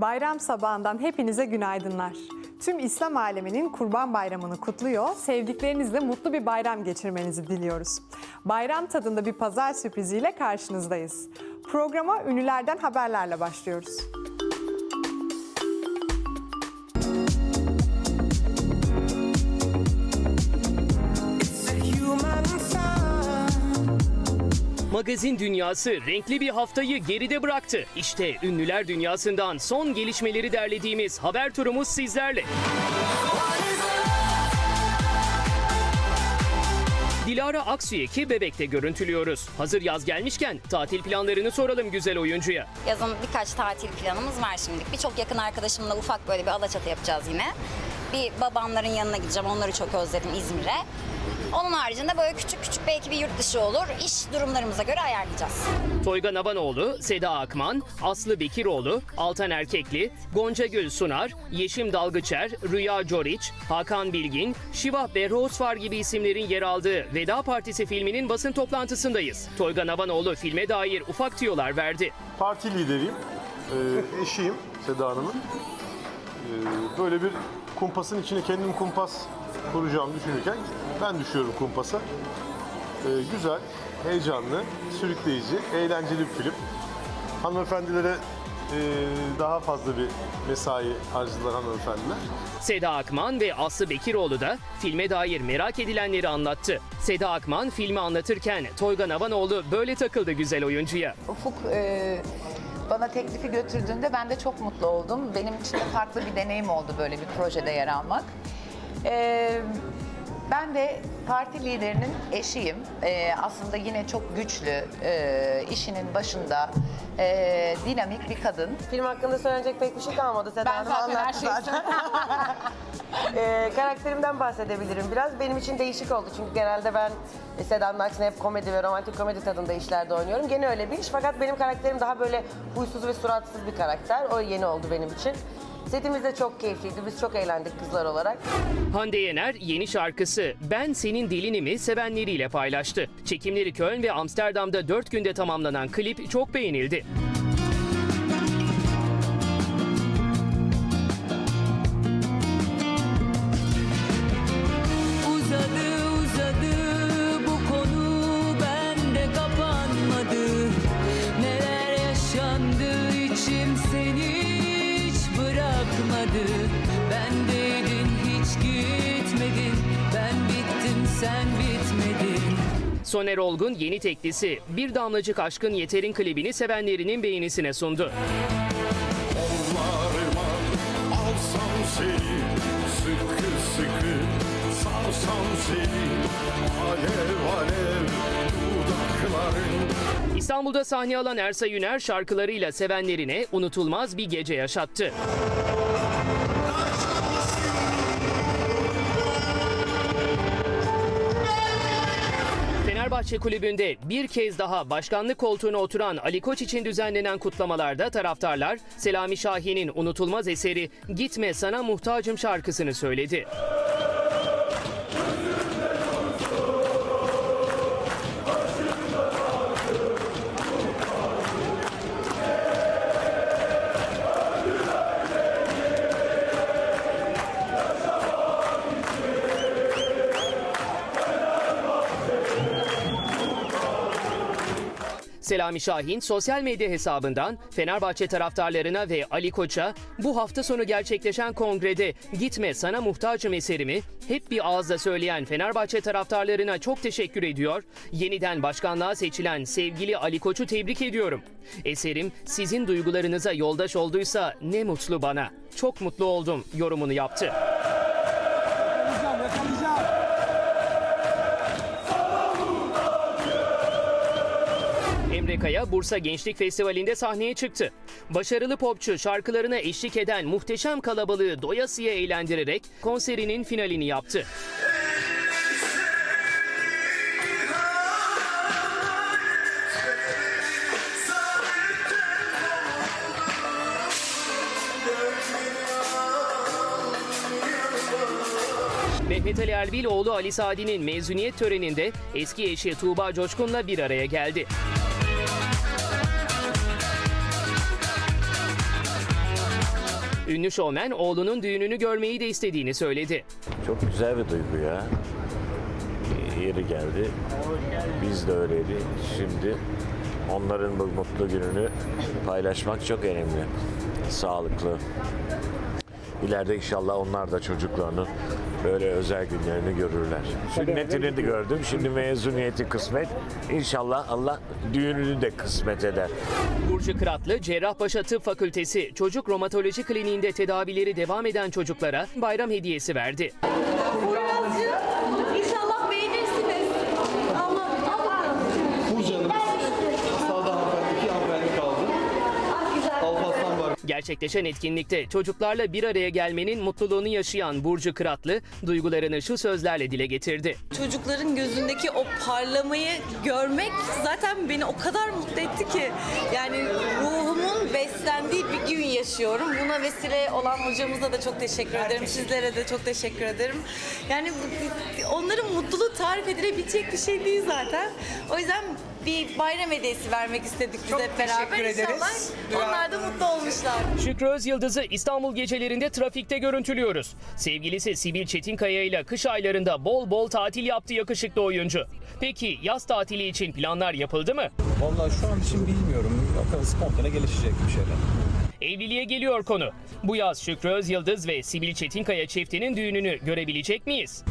Bayram sabahından hepinize günaydınlar. Tüm İslam aleminin Kurban Bayramı'nı kutluyor, sevdiklerinizle mutlu bir bayram geçirmenizi diliyoruz. Bayram tadında bir pazar sürpriziyle karşınızdayız. Programa ünlülerden haberlerle başlıyoruz. Magazin dünyası renkli bir haftayı geride bıraktı. İşte ünlüler dünyasından son gelişmeleri derlediğimiz haber turumuz sizlerle. Dilara Aksüyek'i Bebek'te görüntülüyoruz. Hazır yaz gelmişken tatil planlarını soralım güzel oyuncuya. Yazın birkaç tatil planımız var şimdilik. Birçok yakın arkadaşımla ufak böyle bir Alaçatı yapacağız yine. Bir babamların yanına gideceğim. Onları çok özledim İzmir'e. Onun haricinde böyle küçük küçük belki bir yurt dışı olur. İş durumlarımıza göre ayarlayacağız. Toyga Nabanoğlu, Seda Akman, Aslı Bekiroğlu, Altan Erkekli, Gonca Gül Sunar, Yeşim Dalgıçer, Rüya Coriç, Hakan Bilgin, Şivah Berhosvar gibi isimlerin yer aldığı Veda Partisi filminin basın toplantısındayız. Toyga Nabanoğlu filme dair ufak tüyolar verdi. Parti lideriyim. Ee, eşiyim Seda Hanım'ın. Ee, böyle bir kumpasın içine kendim kumpas kuracağımı düşünürken ben düşüyorum kumpasa. Ee, güzel, heyecanlı, sürükleyici, eğlenceli bir film. Hanımefendilere e, daha fazla bir mesai harcadılar hanımefendiler. Seda Akman ve Aslı Bekiroğlu da filme dair merak edilenleri anlattı. Seda Akman filmi anlatırken Toyga Nabanoğlu böyle takıldı güzel oyuncuya. Ufuk e, bana teklifi götürdüğünde ben de çok mutlu oldum. Benim için de farklı bir deneyim oldu böyle bir projede yer almak. E, ben de parti liderinin eşiyim. E, aslında yine çok güçlü, e, işinin başında, e, dinamik bir kadın. Film hakkında söylenecek pek bir şey kalmadı. Seda Ben Hanım zaten her anlattı şeyi zaten. Ee, karakterimden bahsedebilirim biraz. Benim için değişik oldu çünkü genelde ben e, Seda'nın aksine hep komedi ve romantik komedi tadında işlerde oynuyorum. Gene öyle bir iş fakat benim karakterim daha böyle huysuz ve suratsız bir karakter. O yeni oldu benim için. Setimiz de çok keyifliydi. Biz çok eğlendik kızlar olarak. Hande Yener yeni şarkısı Ben Senin Dilinimi sevenleriyle paylaştı. Çekimleri Köln ve Amsterdam'da 4 günde tamamlanan klip çok beğenildi. Sen bitmedin Soner Olgun yeni teklisi Bir Damlacık Aşkın Yeter'in klibini sevenlerinin beğenisine sundu. Kollarıma alsam seni Sıkı sıkı sarsam seni Alev alev dudakların İstanbul'da sahne alan Ersay Üner şarkılarıyla sevenlerine unutulmaz bir gece yaşattı. Fenerbahçe Kulübü'nde bir kez daha başkanlık koltuğuna oturan Ali Koç için düzenlenen kutlamalarda taraftarlar Selami Şahin'in unutulmaz eseri Gitme Sana Muhtacım şarkısını söyledi. Selami Şahin sosyal medya hesabından Fenerbahçe taraftarlarına ve Ali Koç'a bu hafta sonu gerçekleşen kongrede Gitme Sana Muhtacım eserimi hep bir ağızla söyleyen Fenerbahçe taraftarlarına çok teşekkür ediyor. Yeniden başkanlığa seçilen sevgili Ali Koç'u tebrik ediyorum. Eserim sizin duygularınıza yoldaş olduysa ne mutlu bana. Çok mutlu oldum yorumunu yaptı. Emre Kaya Bursa Gençlik Festivali'nde sahneye çıktı. Başarılı popçu şarkılarına eşlik eden muhteşem kalabalığı doyasıya eğlendirerek konserinin finalini yaptı. Mehmet Ali Erbil oğlu Ali Sadi'nin mezuniyet töreninde eski eşi Tuğba Coşkun'la bir araya geldi. Ünlü şovmen oğlunun düğününü görmeyi de istediğini söyledi. Çok güzel bir duygu ya. Yeri geldi. Biz de öyleydi. Şimdi onların bu mutlu gününü paylaşmak çok önemli. Sağlıklı. İleride inşallah onlar da çocuklarının böyle özel günlerini görürler. Sünnetini de gördüm. Şimdi mezuniyeti kısmet. İnşallah Allah düğününü de kısmet eder. Burcu Kıratlı, Cerrahpaşa Tıp Fakültesi Çocuk Romatoloji Kliniğinde tedavileri devam eden çocuklara bayram hediyesi verdi. Buracığım inşallah beğenirsiniz. Allah Allah. Burcu Hanım, sağda hanımefendi, iki hanımefendi kaldı. Alparslan var. Gerçekleşen etkinlikte çocuklarla bir araya gelmenin mutluluğunu yaşayan Burcu Kıratlı, duygularını şu sözlerle dile getirdi. Çocukların gözündeki o parlamayı görmek zaten beni o kadar mutlu etti ki. Yani ruhumun beslendiği bir gün yaşıyorum. Buna vesile olan hocamıza da çok teşekkür ederim. Sizlere de çok teşekkür ederim. Yani onların mutluluğu tarif edilebilecek bir şey değil zaten. O yüzden bir bayram hediyesi vermek istedik biz hep beraber. İnşallah onlar da mutlu olmuşlar. Şükrü Özyıldız'ı İstanbul gecelerinde trafikte görüntülüyoruz. Sevgilisi Sibil Çetinkaya ile kış aylarında bol bol tatil yaptı yakışıklı oyuncu. Peki yaz tatili için planlar yapıldı mı? Vallahi şu an için bilmiyorum. Bakalım spontane gelişecek bir şeyler. Evliliğe geliyor konu. Bu yaz Şükrü Özyıldız ve Sibil Çetinkaya çiftinin düğününü görebilecek miyiz?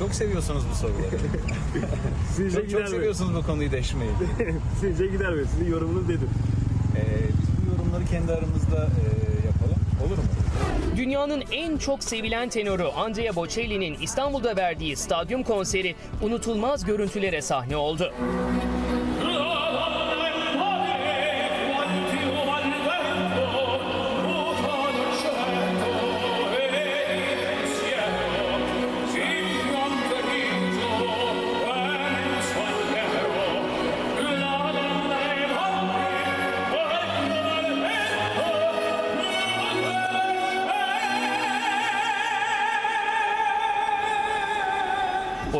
Çok seviyorsunuz bu soruları. Sizce çok, gider çok mi? seviyorsunuz bu konuyu deşmeyi. Sizce gider mi? Sizin yorumunuz nedir? Ee, biz bu yorumları kendi aramızda e, yapalım. Olur mu? Dünyanın en çok sevilen tenoru Andrea Bocelli'nin İstanbul'da verdiği stadyum konseri unutulmaz görüntülere sahne oldu.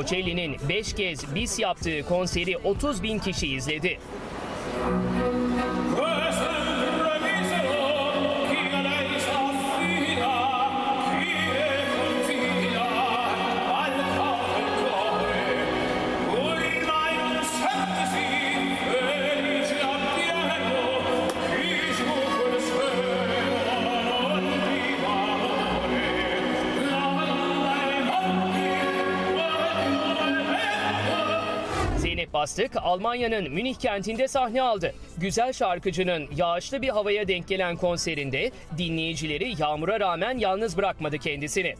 Bocelli'nin 5 kez bis yaptığı konseri 30 bin kişi izledi. Bastık Almanya'nın Münih kentinde sahne aldı. Güzel şarkıcının yağışlı bir havaya denk gelen konserinde dinleyicileri yağmura rağmen yalnız bırakmadı kendisini.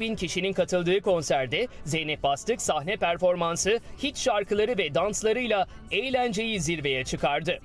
bin kişinin katıldığı konserde Zeynep Bastık sahne performansı, hit şarkıları ve danslarıyla eğlenceyi zirveye çıkardı.